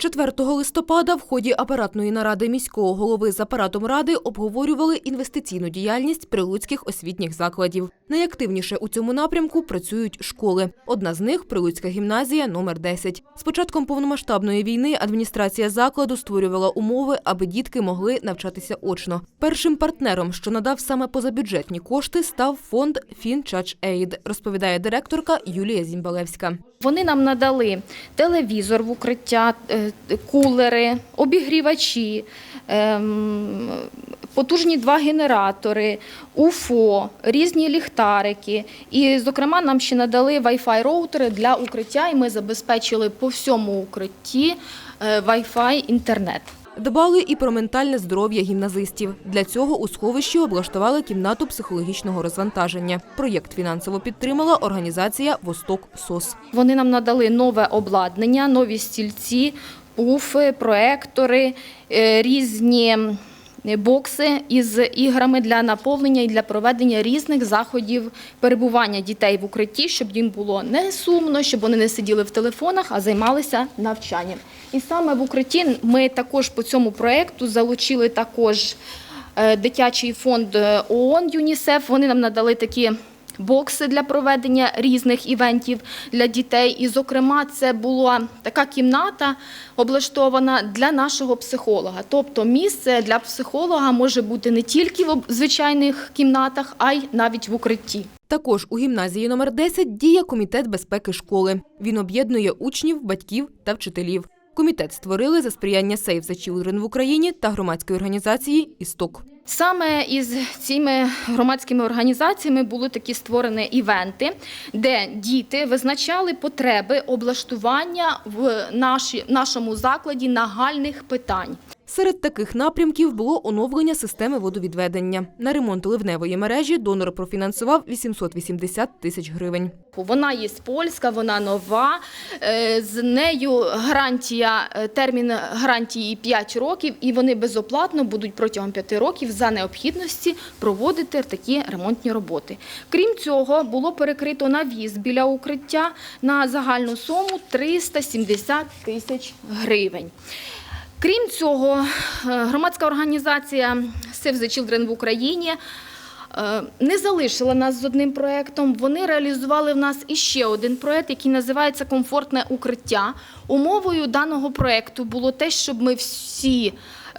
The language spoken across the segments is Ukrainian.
4 листопада в ході апаратної наради міського голови з апаратом ради обговорювали інвестиційну діяльність прилуцьких освітніх закладів. Найактивніше у цьому напрямку працюють школи. Одна з них Прилуцька гімназія номер 10. З початком повномасштабної війни адміністрація закладу створювала умови, аби дітки могли навчатися очно. Першим партнером, що надав саме позабюджетні кошти, став фонд FinCharge розповідає директорка Юлія Зімбалевська. Вони нам надали телевізор в укриття, е, кулери, обігрівачі, ем, потужні два генератори, УФО, різні ліхтарики. І, зокрема, нам ще надали Wi-Fi роутери для укриття, і ми забезпечили по всьому укритті е, Wi-Fi інтернет. Дбали і про ментальне здоров'я гімназистів. Для цього у сховищі облаштували кімнату психологічного розвантаження. Проєкт фінансово підтримала організація Восток СОС. Вони нам надали нове обладнання, нові стільці, пуфи, проектори, е, різні бокси із іграми для наповнення і для проведення різних заходів перебування дітей в укритті, щоб їм було не сумно, щоб вони не сиділи в телефонах, а займалися навчанням. І саме в укритті ми також по цьому проєкту залучили також е, дитячий фонд е, ООН ЮНІСЕФ. Вони нам надали такі бокси для проведення різних івентів для дітей. І, зокрема, це була така кімната облаштована для нашого психолога. Тобто місце для психолога може бути не тільки в звичайних кімнатах, а й навіть в укритті. Також у гімназії номер 10 діє комітет безпеки школи. Він об'єднує учнів, батьків та вчителів. Комітет створили за сприяння Save the Children в Україні та громадської організації «Істок». Саме із цими громадськими організаціями були такі створені івенти, де діти визначали потреби облаштування в наші, нашому закладі нагальних питань. Серед таких напрямків було оновлення системи водовідведення. На ремонт ливневої мережі донор профінансував 880 тисяч гривень. Вона є польська, вона нова. Е, З нею гарантія, е, термін гарантії 5 років, і вони безоплатно будуть протягом 5 років за необхідності проводити такі ремонтні роботи. Крім цього, було перекрито навіс біля укриття на загальну суму 370 тисяч гривень. Крім цього, е, громадська організація Save the Children в Україні е, не залишила нас з одним проєктом. Вони реалізували в нас іще один проєкт, який називається Комфортне укриття. Умовою даного проєкту було те, щоб ми всі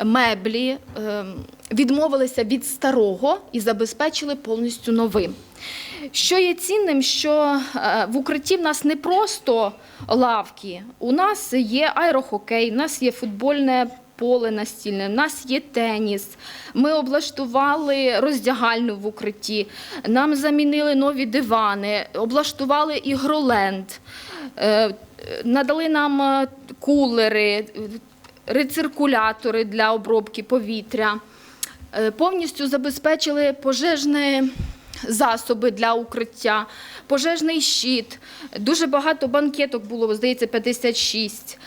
меблі е, відмовилися від старого і забезпечили повністю новим. Що є цінним, що е, в укритті в нас не просто лавки, у нас є аерохокей, у нас є футбольне поле настільне, у нас є теніс. Ми облаштували роздягальну в укритті, нам замінили нові дивани, облаштували ігроленд, е, надали нам е, кулери, рециркулятори для обробки повітря. Повністю забезпечили пожежне засоби для укриття, пожежний щит. Дуже багато банкеток було, здається, 56.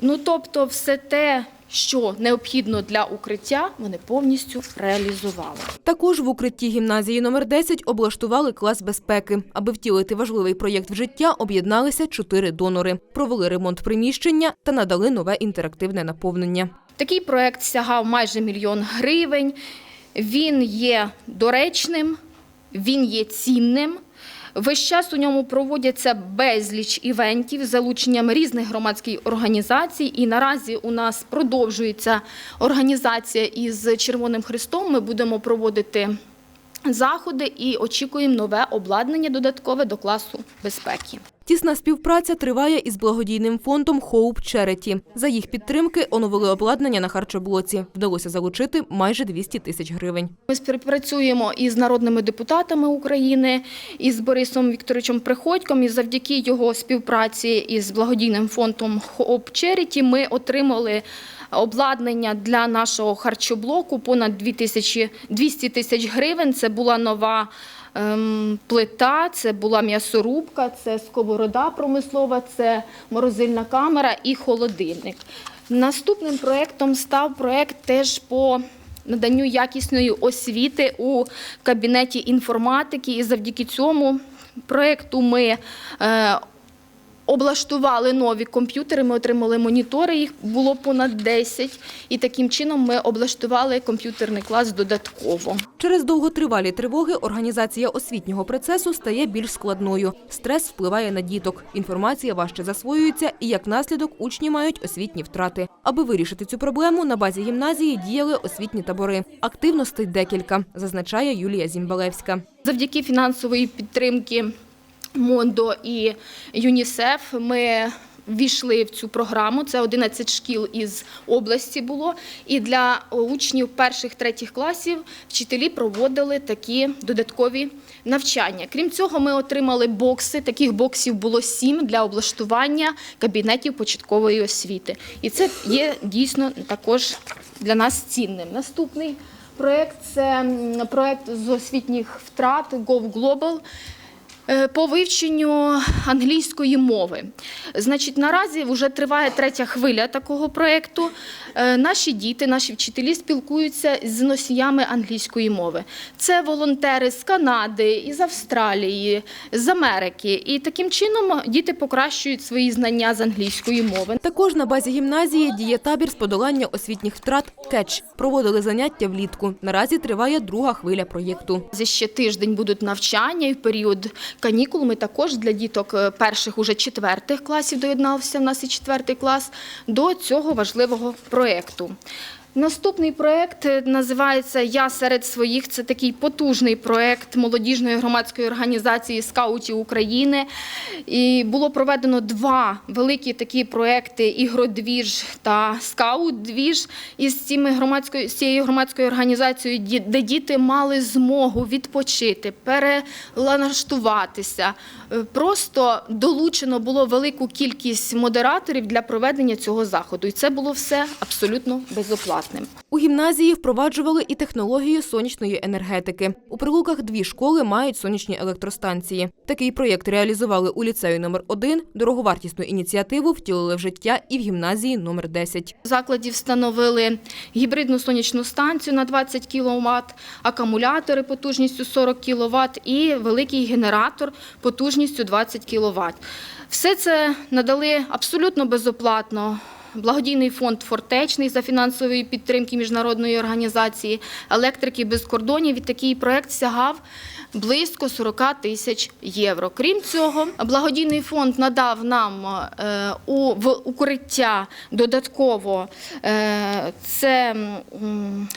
Ну, тобто, все те, що необхідно для укриття, вони повністю реалізували. Також в укритті гімназії номер 10 облаштували клас безпеки. Аби втілити важливий проєкт в життя, об'єдналися чотири донори, провели ремонт приміщення та надали нове інтерактивне наповнення. Такий проект сягав майже мільйон гривень. Він є доречним, він є цінним. Весь час у ньому проводяться безліч івентів з залученням різних громадських організацій. І наразі у нас продовжується організація із Червоним Христом. Ми будемо проводити заходи і очікуємо нове обладнання додаткове до класу безпеки. Тісна співпраця триває із благодійним фондом Hope Charity. За їх підтримки оновили обладнання на харчоблоці. Вдалося залучити майже 200 тисяч гривень. Ми співпрацюємо із народними депутатами України, із Борисом Вікторовичем Приходьком, і завдяки його співпраці із благодійним фондом Hope Charity ми отримали обладнання для нашого харчоблоку понад 2000 200 тисяч гривень. Це була нова плита, це була м'ясорубка, це сковорода промислова, це морозильна камера і холодильник. Наступним проєктом став проєкт теж по наданню якісної освіти у кабінеті інформатики. І завдяки цьому проєкту ми е, Облаштували нові комп'ютери, ми отримали монітори, їх було понад 10, і таким чином ми облаштували комп'ютерний клас додатково. Через довготривалі тривоги організація освітнього процесу стає більш складною. Стрес впливає на діток. Інформація важче засвоюється, і як наслідок учні мають освітні втрати. Аби вирішити цю проблему, на базі гімназії діяли освітні табори. Активностей декілька, зазначає Юлія Зімбалевська. Завдяки фінансової підтримки МОНДО і ЮНІСЕФ ми ввійшли в цю програму. Це 11 шкіл із області було. І для учнів перших третіх класів вчителі проводили такі додаткові навчання. Крім цього, ми отримали бокси. Таких боксів було сім для облаштування кабінетів початкової освіти. І це є дійсно також для нас цінним. Наступний проект це м, проект з освітніх втрат Go Global. Е, По вивченню англійської мови. Значить, наразі вже триває третя хвиля такого проєкту. Е, Наші діти, наші вчителі спілкуються з носіями англійської мови. Це волонтери з Канади, із Австралії, з Америки. І таким чином діти покращують свої знання з англійської мови. Також на базі гімназії діє табір з подолання освітніх втрат «Кетч». Проводили заняття влітку. Наразі триває друга хвиля проєкту. За ще тиждень будуть навчання, і в період канікул ми також для діток е, перших уже четвертих класів доєднався в нас і четвертий клас до цього важливого проєкту. Наступний проєкт е, називається Я серед своїх. Це такий потужний проєкт молодіжної громадської організації скаутів України. І було проведено два великі такі проєкти Ігродвіж та Скаут-двіж із цими громадською з цією громадською організацією, де діти мали змогу відпочити, перелаштуватися. Е, Просто долучено було велику кількість модераторів для проведення цього заходу. І це було все абсолютно безоплатним. У гімназії впроваджували і технологію сонячної енергетики. У Прилуках дві школи мають сонячні електростанції. Такий проєкт реалізували у ліцею номер 1 Дороговартісну ініціативу втілили в життя і в гімназії номер 10. В закладі встановили гібридну сонячну станцію на 20 кВт, акумулятори потужністю 40 кВт і великий генератор потужністю 20 кВт. Все це надали абсолютно безоплатно. Благодійний фонд Фортечний за фінансової підтримки міжнародної організації електрики без кордонів. І такий проект сягав близько 40 тисяч євро. Крім цього, благодійний фонд надав нам е, у в укриття додатково е, це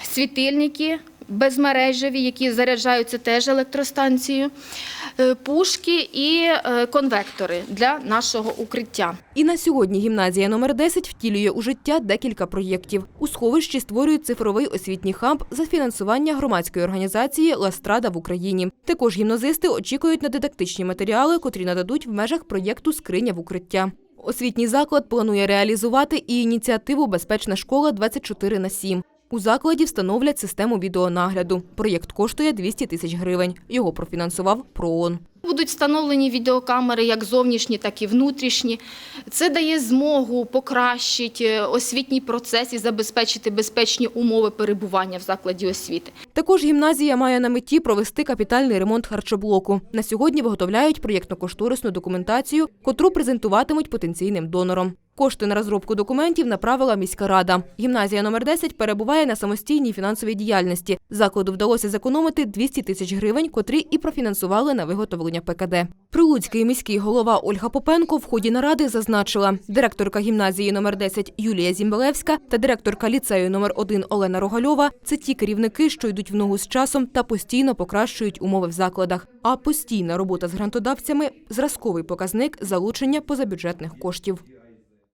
світильники. Безмережеві, які заряджаються теж електростанцією, е, пушки і е, конвектори для нашого укриття. І на сьогодні гімназія номер 10 втілює у життя декілька проєктів. У сховищі створюють цифровий освітній хаб за фінансування громадської організації Ластрада в Україні. Також гімназисти очікують на дидактичні матеріали, котрі нададуть в межах проєкту Скриня в укриття. Освітній заклад планує реалізувати і ініціативу Безпечна школа 24 на 7. У закладі встановлять систему відеонагляду. Проєкт коштує 200 тисяч гривень. Його профінансував ПРООН. Будуть встановлені відеокамери як зовнішні, так і внутрішні. Це дає змогу покращити освітній процес і забезпечити безпечні умови перебування в закладі освіти. Також гімназія має на меті провести капітальний ремонт харчоблоку. На сьогодні виготовляють проєктно-кошторисну документацію, котру презентуватимуть потенційним донорам. Кошти на розробку документів направила міська рада. Гімназія номер 10 перебуває на самостійній фінансовій діяльності. Закладу вдалося зекономити 200 тисяч гривень, котрі і профінансували на виготовлення ПКД. Прилуцький міський голова Ольга Попенко в ході наради зазначила, директорка гімназії номер 10 Юлія Зімбелевська та директорка ліцею номер 1 Олена Рогальова це ті керівники, що йдуть в ногу з часом та постійно покращують умови в закладах. А постійна робота з грантодавцями зразковий показник залучення позабюджетних коштів.